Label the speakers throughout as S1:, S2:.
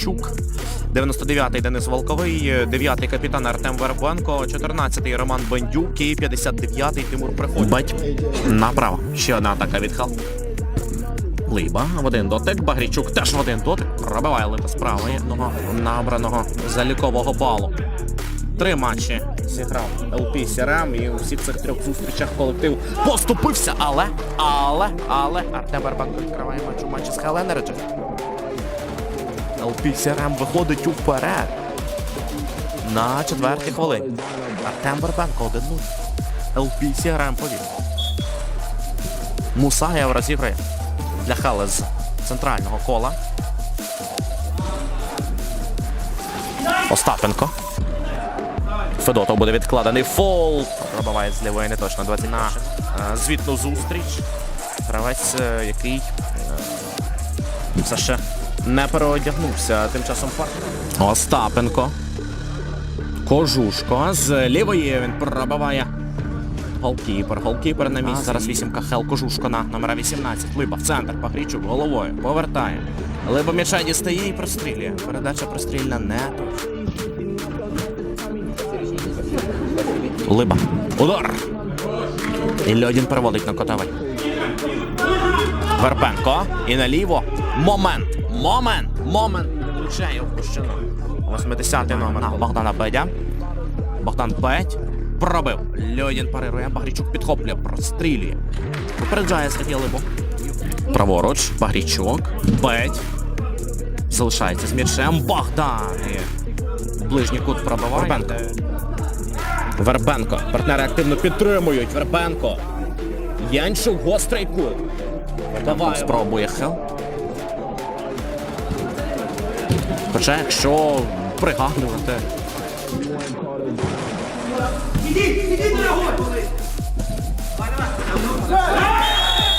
S1: Янчук. 99-й Денис Волковий, 9-й капітан Артем Вербенко, 14-й Роман Бендюк і 59-й Тимур Приходь. Бать направо. Ще одна атака від Хал. Либа в один дотик. Багрічук теж в один дотик. Пробиває Либа з правої одного набраного залікового балу. Три матчі зіграв ЛП Сірам і у всіх цих трьох зустрічах колектив поступився, але, але, але Артем Вербенко відкриває матч у матчі з Хеленерджем. ЛП Сірам виходить уперед. На четвертій хвилині. Артем Вербенко 1-0. ЛП Сірам повів. Мусаєв розіграє для Хали з центрального кола. Остапенко. Федотов буде відкладений фол. Пробиває з лівої не точно 20 на е, звітну зустріч. Гравець, е, який все ще не переодягнувся. Тим часом пар. Остапенко. Кожушко з лівої він пробиває. Голкіпер, голкіпер на місці. Зараз вісімка Хел Кожушко на номера 18. Либа в центр. Пахрічук головою. Повертає. Либа м'яча дістає і прострілює. Передача прострільна не. Либа. Удар. І Льодін переводить на котовий. Вербенко. І наліво. Момент. Момент. Момент. Включає опущено. 80-й номер на Богдана Бедя. Богдан Бедь. Пробив. Льодін парирує. Багрічук підхоплює. Прострілює. Попереджає Сергій Либо. Праворуч. Багрічук. Бедь. Залишається з м'ячем. Богдан. І Ближній кут пробиває. Вербенко. Вербенко. Партнери активно підтримують. Вербенко. Янчук гострий кут. Давай. Спробує Хел. Хоча якщо пригадувати.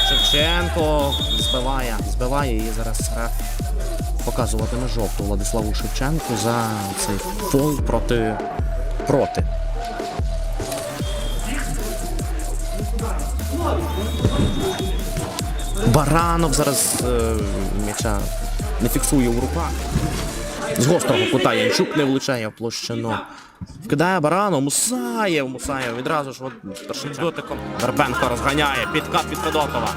S1: Шевченко збиває, збиває і зараз реф показуватиме жовту Владиславу Шевченку за цей фол проти проти. Баранов зараз е, м'яча не фіксує в руках. З гострого кута Янчук не влучає в площину. Вкидає Баранов, Мусаєв, Мусаєв відразу ж от першим дотиком. Вербенко розганяє, підкат від Федотова.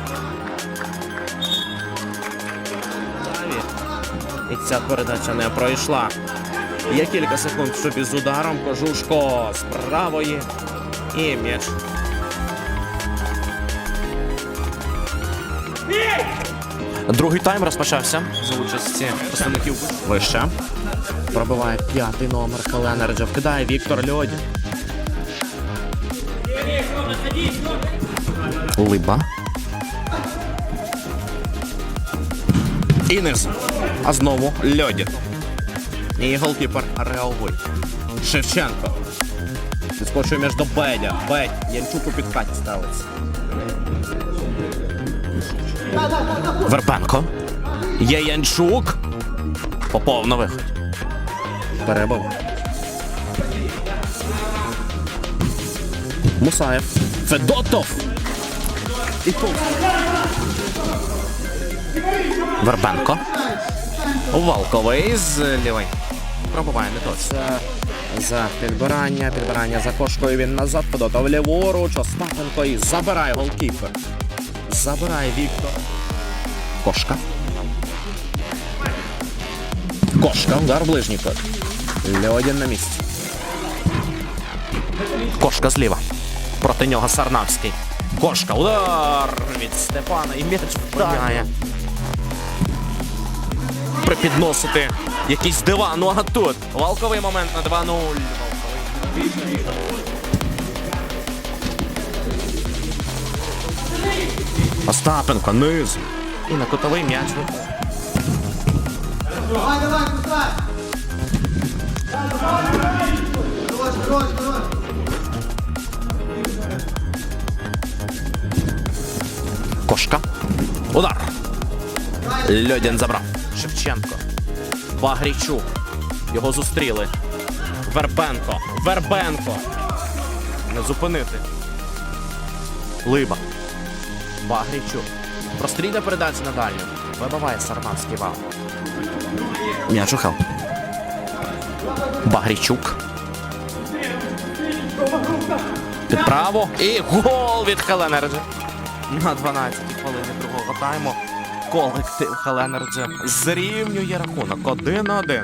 S1: І ця передача не пройшла. Є кілька секунд, щоб із ударом Кожушко з правої. І м'яч. Другий тайм розпочався за участі представників вище. Пробиває п'ятий номер Каленерджа. Вкидає Віктор Льодін. Либа. І. А знову Льодін. І голкіпер реагує. Шевченко. Відскочує між до Бедя. Бедь. Янчук у підкаті ставиться. Вербенко. Є Янчук. Попов на виход. Мусаєв. Федотов. І. Вербенко. Валковий з лівий. Пробуває не точно. За підбирання, підбирання за кошкою він назад, Федотов ліворуч, Остапенко і забирає голкіпер. Забирає Віктор. Кошка. Кошка, удар ближній кут. Льодін на місці. Кошка зліва. Проти нього Сарнавський. Кошка, удар від Степана і м'яч впадає. Припідносити якийсь диван. Ну а тут валковий момент на 2-0. Остапенко, низ. І на котовий м'яч.
S2: Давай, давай, кусай! Хорош, хорош, хорош!
S1: Кошка. Удар. Льодін забрав. Шевченко. Багрічук. Його зустріли. Вербенко. Вербенко. Не зупинити. Либа. Багрічук. Прострільна передача на дальню. Вибиває Сарнавський вал. М'яч у хел. Багрічук. Під право. І гол від Хеленерджі. На 12 хвилині другого тайму. Колектив Хеленерджі зрівнює рахунок 1-1.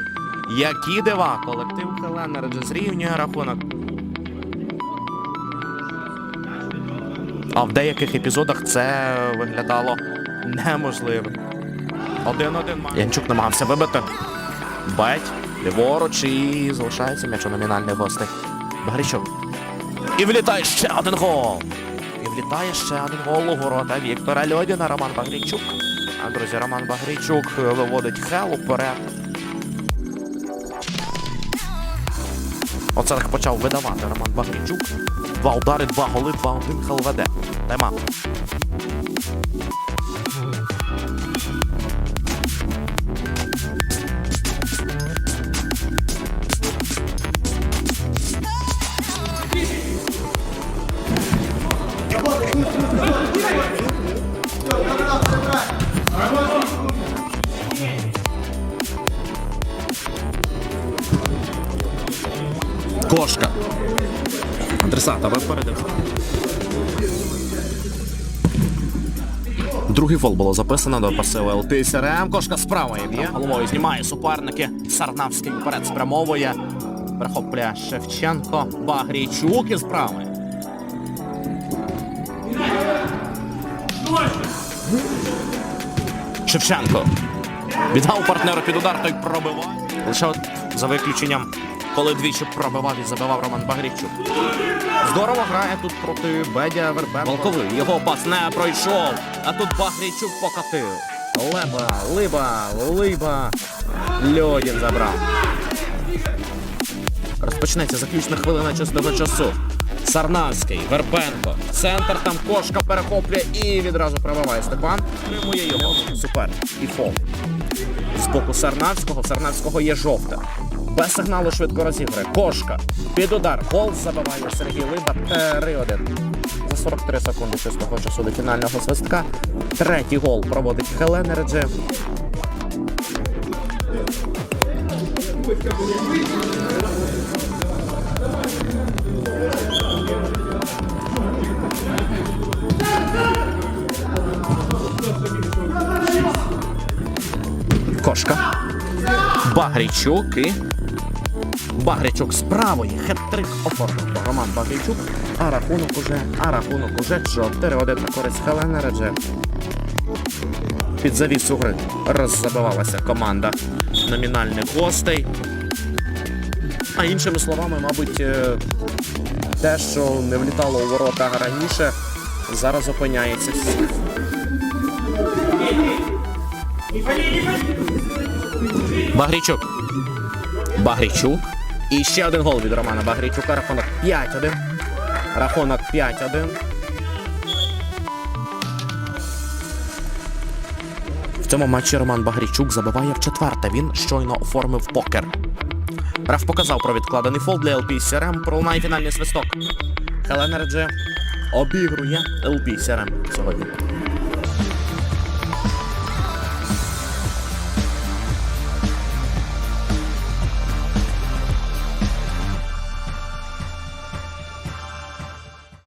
S1: Які дива! Колектив Хеленерджі зрівнює рахунок. А в деяких епізодах це виглядало неможливим. Один-один. Янчук намагався вибити. Бать, ліворуч і залишається м'яч у номінальних гостей. Багрічук. І влітає ще один гол. І влітає ще один гол у ворота Віктора Льодіна. Роман Багрійчук. А друзі, Роман Багрійчук виводить Хел уперед. Оце почав видавати Роман Багрійчук. Два удари, два голи, два один Хел веде. Тайма. Кошка. Адресата випередив. Другий фол було записано до пасиву ЛТ СРМ. Кошка справа б'є. Головою знімає суперники. Сарнавський вперед спрямовує. Перехоплює Шевченко. Багрійчук із правої. Шевченко. Віддав партнеру під удар, той пробиває. Лише от за виключенням, коли двічі пробивав і забивав Роман Багрійчук. Здорово грає тут проти Бедя Вербенко. Волковий. Його пас не пройшов. А тут Багрійчук покатив. Леба, либа, либа. Льодін забрав. Розпочнеться заключна хвилина чистого часу. Сарнавський, Вербенко. Центр там кошка перехоплює і відразу пробиває Степан. Тримує його супер. І фол. З боку Сарнавського. В Сарнавського є жовте. Без сигналу швидко розіграє. Кошка. Під удар. Гол забиває Сергій Либа. 3-1. За 43 секунди чистого часу до фінального свистка. Третій гол проводить Хеленерджі. Кошка. Багрійчук і. Багрійчук з правої. Хет-трик оформив Роман Багрійчук. А рахунок уже, а рахунок уже 4-1 на користь Хелена Редже. Під завісу гри роззабивалася команда номінальних гостей. А іншими словами, мабуть, е, те, що не влітало у ворота раніше, зараз опиняється. Багрійчук. Багрійчук. І ще один гол від Романа Багрійчука. Рахунок 5-1. Рахунок 5-1. В цьому матчі Роман Багрійчук забиває в четверте. Він щойно оформив покер. Раф показав про відкладений фол для ЛП СРМ. Пролунає фінальний свисток. Хеленерджі обігрує ЛП СРМ сьогодні.